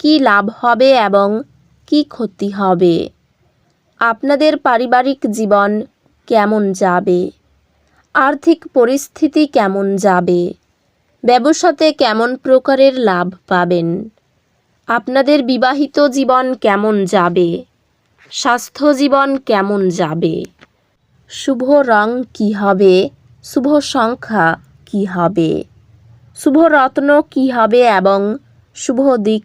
কি লাভ হবে এবং কি ক্ষতি হবে? আপনাদের পারিবারিক জীবন কেমন যাবে? আর্থিক পরিস্থিতি কেমন যাবে? ব্যবসাতে কেমন প্রকারের লাভ পাবেন? আপনাদের বিবাহিত জীবন কেমন যাবে? স্বাস্থ্য জীবন কেমন যাবে? শুভ রং কি হবে? শুভ সংখ্যা কি হবে? শুভ রত্ন কি হবে এবং শুভ দিক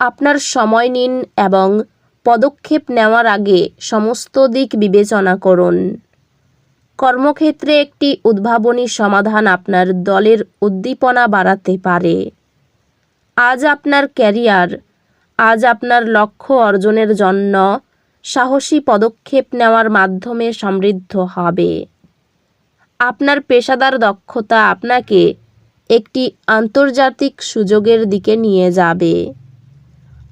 আপনার সময় নিন এবং পদক্ষেপ নেওয়ার আগে সমস্ত দিক বিবেচনা করুন। কর্মক্ষেত্রে একটি উদ্ভাবনী সমাধান আপনার দলের উদ্দীপনা বাড়াতে পারে। আজ আপনার ক্যারিয়ার, আজ আপনার লক্ষ্য অর্জনের জন্য সাহসী পদক্ষেপ নেওয়ার মাধ্যমে সমৃদ্ধ হবে। আপনার পেশাদার দক্ষতা আপনাকে একটি আন্তর্জাতিক সুযোগের দিকে নিয়ে যাবে।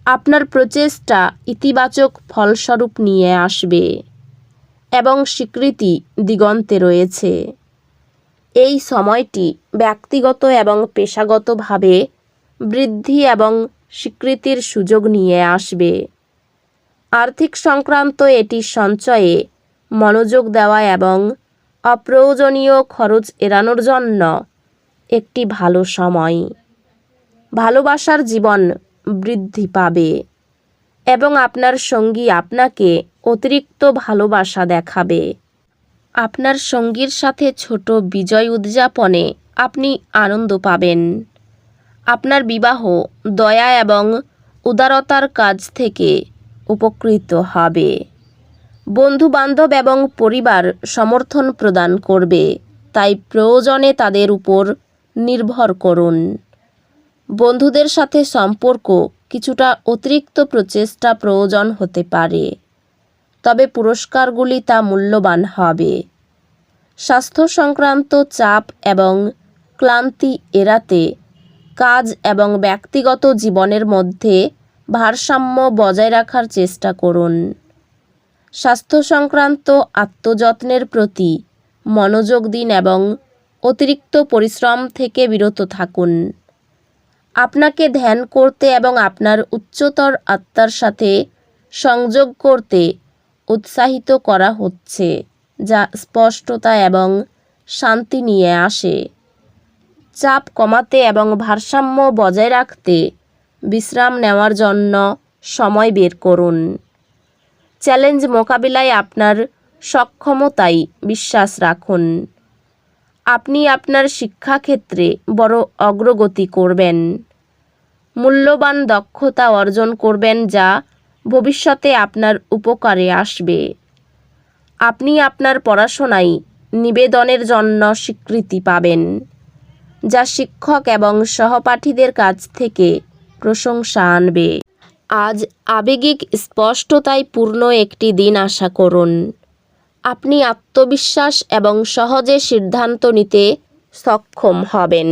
আপনার প্রচেষ্টা ইতিবাচক ফলস্বরূপ নিয়ে আসবে এবং স্বীকৃতি দিগন্তে রয়েছে। এই সময়টি ব্যক্তিগত এবং পেশাগতভাবে বৃদ্ধি এবং স্বীকৃতির সুযোগ নিয়ে আসবে। আর্থিক সংক্রান্ত এটি সঞ্চয়ে মনোযোগ দেওয়া এবং অপ্রয়োজনীয় খরচ এড়ানোর জন্য একটি ভালো সময়। ভালোবাসার জীবন বৃদ্ধি পাবে এবং আপনার সঙ্গী আপনাকে অতিরিক্ত ভালোবাসা দেখাবে। আপনার সঙ্গীর সাথে ছোট বিজয় উদযাপনে আপনি আনন্দ পাবেন। আপনার বিবাহ দয়া এবং উদারতার কাজ থেকে উপকৃত হবে। বন্ধু বান্ধব এবং পরিবার সমর্থন প্রদান করবে। তাই প্রয়োজনে তাদের উপর নির্ভর করুন। বন্ধুদের সাথে সম্পর্ক কিছুটা অতিরিক্ত প্রচেষ্টা প্রয়োজন হতে পারে। তবে পুরস্কারগুলি তা মূল্যবান হবে। স্বাস্থ্য সংক্রান্ত চাপ এবং ক্লান্তি এড়াতে কাজ এবং ব্যক্তিগত জীবনের মধ্যে ভারসাম্য বজায় রাখার চেষ্টা করুন। স্বাস্থ্য সংক্রান্ত আত্মযত্নের প্রতি মনোযোগ দিন এবং অতিরিক্ত পরিশ্রম থেকে বিরত থাকুন। আপনাকে ধ্যান করতে এবং আপনার উচ্চতর আত্মার সাথে সংযোগ করতে উৎসাহিত করা হচ্ছে, যা স্পষ্টতা এবং শান্তি নিয়ে আসে। চাপ কমাতে এবং ভারসাম্য বজায় রাখতে বিশ্রাম নেওয়ার জন্য সময় বের করুন। চ্যালেঞ্জ মোকাবিলায় আপনার সক্ষমতায় বিশ্বাস রাখুন। আপনি আপনার শিক্ষাক্ষেত্রে বড় অগ্রগতি করবেন। মূল্যবান দক্ষতা অর্জন করবেন যা ভবিষ্যতে আপনার উপকারে আসবে। আপনি আপনার পড়াশোনায় নিবেদনের জন্য স্বীকৃতি পাবেন, যা শিক্ষক এবং সহপাঠীদের কাছ থেকে প্রশংসা আনবে। আজ আবেগিক স্পষ্টতায় পূর্ণ একটি দিন আশা করুন। আপনি আত্মবিশ্বাস এবং সহজে সিদ্ধান্ত নিতে সক্ষম হবেন।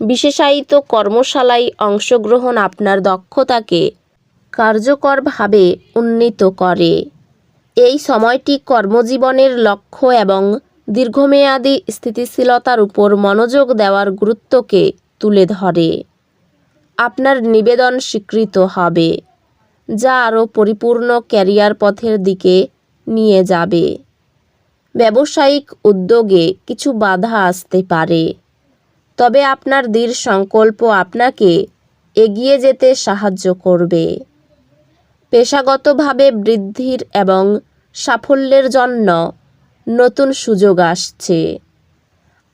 বিশেষায়িত কর্মশালায় অংশগ্রহণ আপনার দক্ষতাকে কার্যকরভাবে উন্নীত করে। এই সময়টি কর্মজীবনের লক্ষ্য এবং দীর্ঘমেয়াদী স্থিতিশীলতার উপর মনোযোগ দেওয়ার গুরুত্বকে তুলে ধরে। আপনার নিবেদন স্বীকৃত হবে, যা আরও পরিপূর্ণ ক্যারিয়ার পথের দিকে নিয়ে যাবে। ব্যবসায়িক উদ্যোগে কিছু বাধা আসতে পারে। তবে আপনার দৃঢ় সংকল্প আপনাকে এগিয়ে যেতে সাহায্য করবে। পেশাগতভাবে বৃদ্ধির এবং সাফল্যের জন্য নতুন সুযোগ আসছে।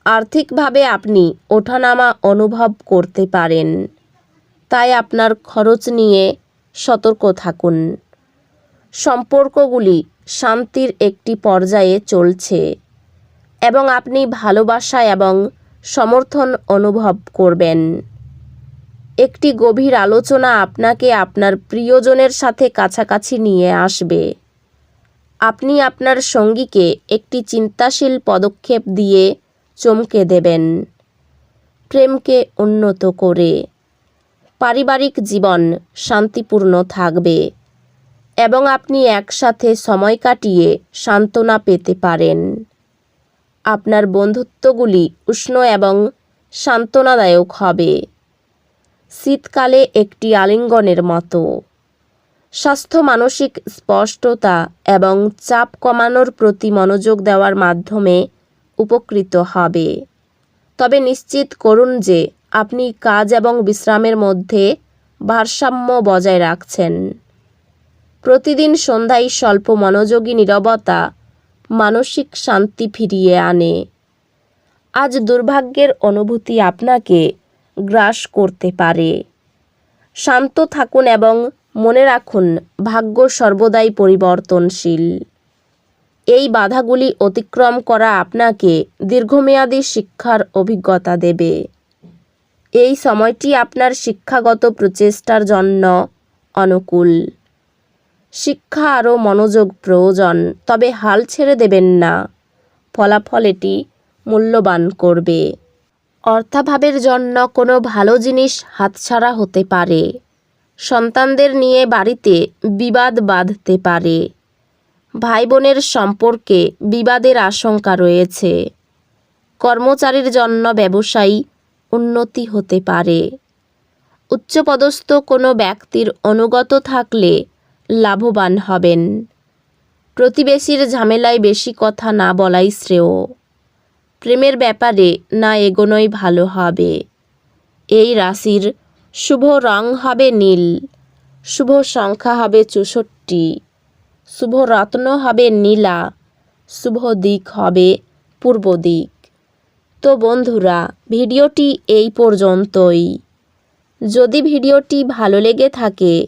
আর্থিকভাবে আপনি ওঠানামা অনুভব করতে পারেন। তাই আপনার খরচ নিয়ে সতর্ক থাকুন। সম্পর্কগুলি শান্তির একটি পর্যায়ে চলছে এবং আপনি ভালোবাসা এবং সমর্থন অনুভব করবেন। একটি গভীর আলোচনা আপনাকে আপনার প্রিয়জনের সাথে কাছাকাছি নিয়ে আসবে। আপনি আপনার সঙ্গীকে একটি চিন্তাশীল পদক্ষেপ দিয়ে চমকে দেবেন। প্রেমকে উন্নত করে। পারিবারিক জীবন শান্তিপূর্ণ থাকবে এবং আপনি একসাথে সময় কাটিয়ে সান্ত্বনা পেতে পারেন। আপনার বন্ধুত্বগুলি উষ্ণ এবং সান্ত্বনাদায়ক হবে। শীতকালে একটি আলিঙ্গনের মতো। স্বাস্থ্য মানসিক স্পষ্টতা এবং চাপ কমানোর প্রতি মনোযোগ দেওয়ার মাধ্যমে উপকৃত হবে। তবে নিশ্চিত করুন যে আপনি কাজ এবং বিশ্রামের মধ্যে ভারসাম্য বজায় রাখছেন। প্রতিদিন সন্ধ্যায় স্বল্প মনোযোগী নীরবতা মানসিক শান্তি ফিরিয়ে আনে। আজ দুর্ভাগ্যের অনুভূতি আপনাকে গ্রাস করতে পারে। শান্ত থাকুন এবং মনে রাখুন, ভাগ্য সর্বদাই পরিবর্তনশীল। এই বাধাগুলি অতিক্রম করা আপনাকে দীর্ঘমেয়াদী শিক্ষার অভিজ্ঞতা দেবে। এই সময়টি আপনার শিক্ষাগত প্রচেষ্টার জন্য অনুকূল। শিক্ষা আরও মনোযোগ প্রয়োজন, তবে হাল ছেড়ে দেবেন না। ফলাফল এটি মূল্যবান করবে। অর্থাভাবের জন্য কোনো ভালো জিনিস হাতছাড়া হতে পারে। সন্তানদের নিয়ে বাড়িতে বিবাদ বাঁধতে পারে। ভাই বোনের সম্পর্কে বিবাদের আশঙ্কা রয়েছে। কর্মচারীর জন্য ব্যবসায়ী উন্নতি হতে পারে। উচ্চপদস্থ কোনো ব্যক্তির অনুগত থাকলে লাভবান হবেন। প্রতিবেশীর ঝামেলায় বেশি কথা না বলাই শ্রেয়। প্রেমের ব্যাপারে না এগোনোই ভালো হবে। এই রাশির শুভ রং হবে নীল, শুভ সংখ্যা হবে চৌষট্টি, শুভ রত্ন হবে নীলা, শুভ দিক হবে পূর্ব দিক। তো বন্ধুরা, ভিডিওটি এই পর্যন্তই। যদি ভিডিওটি ভালো লেগে থাকে